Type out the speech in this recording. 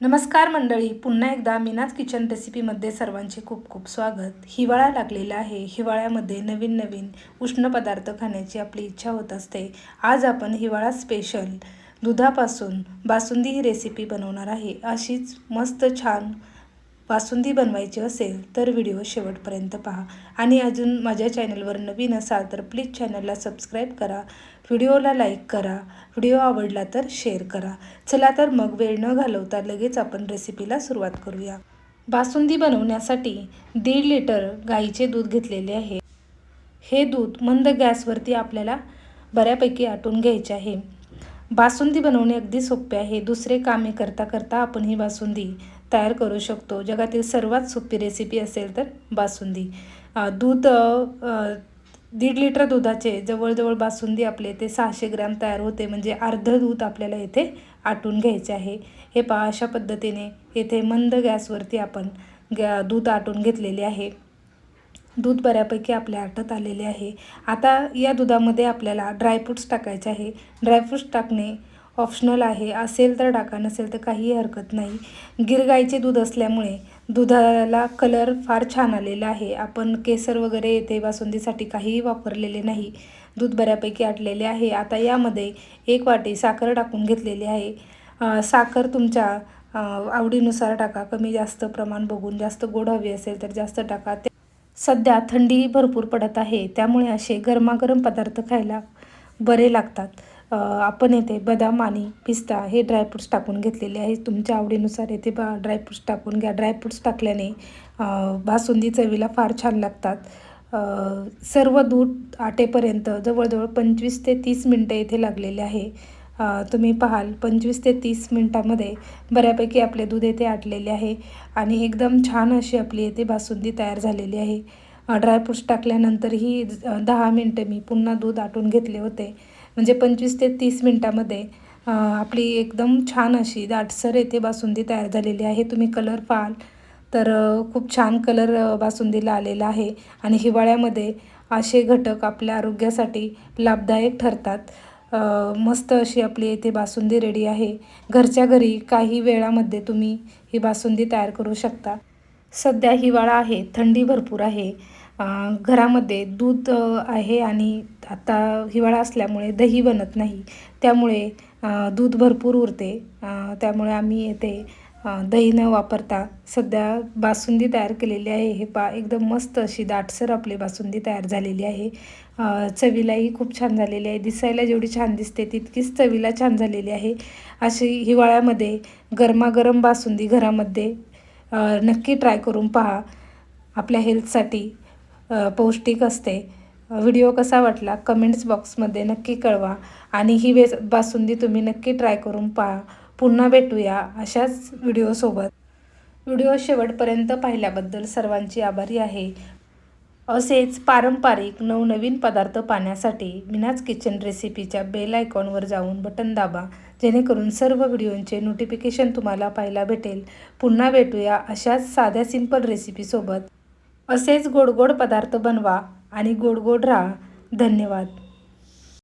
नमस्कार मंडळी पुन्हा एकदा मीनाज किचन रेसिपीमध्ये सर्वांचे खूप खूप स्वागत. हिवाळा लागलेला आहे. हिवाळ्यामध्ये नवीन नवीन उष्ण पदार्थ खाण्याची आपली इच्छा होत असते. आज आपण हिवाळा स्पेशल दुधापासून बासुंदी ही रेसिपी बनवणार आहे. अशीच मस्त छान बासुंदी बनवायची असेल तर व्हिडिओ शेवटपर्यंत पहा. आणि अजून माझ्या चॅनलवर नवीन असाल तर प्लीज चॅनलला सबस्क्राईब करा. व्हिडिओला लाईक करा. व्हिडिओ आवडला तर शेअर करा. चला तर मग वेळ न घालवता लगेच आपण रेसिपीला सुरुवात करूया. बासुंदी बनवण्यासाठी दीड लिटर गाईचे दूध घेतलेले आहे. हे दूध मंद गॅसवरती आपल्याला बऱ्यापैकी आटून घ्यायचे आहे. बासुंदी बनवणे अगदी सोपे आहे. दुसरे कामे करता करता आपण ही बासुंदी तयार करू शकतो. जगातील सर्वात सोपी रेसिपी असेल तर बासुंदी. दूध दीड लिटर दुधाचे जवळजवळ बासुंदी आपले ते सहाशे ग्रॅम तयार होते. म्हणजे अर्धं दूध आपल्याला येथे आटून घ्यायचे आहे. हे पहा अशा पद्धतीने येथे मंद गॅसवरती आपण गॅ दूध आटून घेतलेले आहे. दूध बऱ्यापैकी आपल्या आटत आलेले आहे. आता या दुधामध्ये आपल्याला ड्रायफ्रूट्स टाकायचे आहे. ड्रायफ्रूट्स टाकणे ऑप्शनल आहे. असेल तर टाका नसेल तर काहीही हरकत नाही. गिरगाईचे दूध असल्यामुळे दुधाला कलर फार छान आलेला आहे. आपण केसर वगैरे येथे बासुंदीसाठी काहीही वापरलेले नाही. दूध बऱ्यापैकी आटलेले आहे. आता यामध्ये एक वाटी साखर टाकून घेतलेली आहे. साखर तुमच्या आवडीनुसार टाका. कमी जास्त प्रमाण बघून जास्त गोड हवी असेल तर जास्त टाका. ते सध्या थंडी भरपूर पडत आहे. त्यामुळे असे गरमागरम पदार्थ खायला बरे लागतात. आपण येथे बदाम आणि पिस्ता हे ड्रायफ्रूट्स टाकून घेतलेले आहे तुमच्या आवडीनुसार येथे बा ड्रायफ्रूट्स टाकून घ्या. ड्रायफ्रूट्स टाकल्याने बासुंदी चवीला फार छान लागतात. सर्व दूध आटेपर्यंत जवळजवळ पंचवीस ते तीस मिनटं येथे लागलेले आहे. तुम्ही पाहाल पंचवीस ते तीस मिनटामध्ये बऱ्यापैकी आपले दूध येथे आटलेले आहे आणि एकदम छान अशी आपली येथे बासुंदी तयार झालेली आहे. ड्रायफ्रूट्स टाकल्यानंतरही दहा मिनटं मी पुन्हा दूध आटून घेतले होते. म्हणजे पंचवीस ते तीस मिनटामध्ये आपली एकदम छान अशी दाटसर येथे बासुंदी तयार झालेली आहे. तुम्ही कलर पाहाल तर खूप छान कलर बासुंदीला आलेला आहे आणि हिवाळ्यामध्ये असे घटक आपल्या आरोग्यासाठी लाभदायक ठरतात. मस्त अशी आपली येथे बासुंदी रेडी आहे. घरच्या घरी काही वेळामध्ये तुम्ही ही बासुंदी तयार करू शकता. सध्या हिवाळा आहे थंडी भरपूर आहे. घरामध्ये दूध आहे आणि आता हिवाळा असल्यामुळे दही बनत नाही. त्यामुळे दूध भरपूर उरते. त्यामुळे आम्ही येथे दही न वापरता सध्या बासुंदी तयार केलेली आहे. हे पा एकदम मस्त अशी दाटसर आपली बासुंदी तयार झालेली आहे. चवीलाही खूप छान झालेली आहे. दिसायला जेवढी छान दिसते तितकीच चवीला छान झालेली आहे. अशी हिवाळ्यामध्ये गरमागरम बासुंदी घरामध्ये नक्की ट्राय करून पहा. आपल्या हेल्थसाठी पौष्टिक असते. व्हिडिओ कसा वाटला? कमेंट्स बॉक्समध्ये नक्की कळवा. आणि ही वे बासुंदी तुम्ही नक्की ट्राय करून पहा. पुन्हा भेटूया अशाच व्हिडिओसोबत. व्हिडिओ शेवटपर्यंत पाहिल्याबद्दल सर्वांची आभारी आहे. असेच पारंपरिक नवनवीन पदार्थ पाहण्यासाठी मिनाज किचन रेसिपीच्या बेल आयकॉनवर जाऊन बटन दाबा. जेणेकरून सर्व व्हिडिओंचे नोटिफिकेशन तुम्हाला पाहायला भेटेल. पुन्हा भेटूया अशाच साध्या सिंपल रेसिपीसोबत. असेच गोड गोड पदार्थ बनवा आणि गोड गोड राहा. धन्यवाद.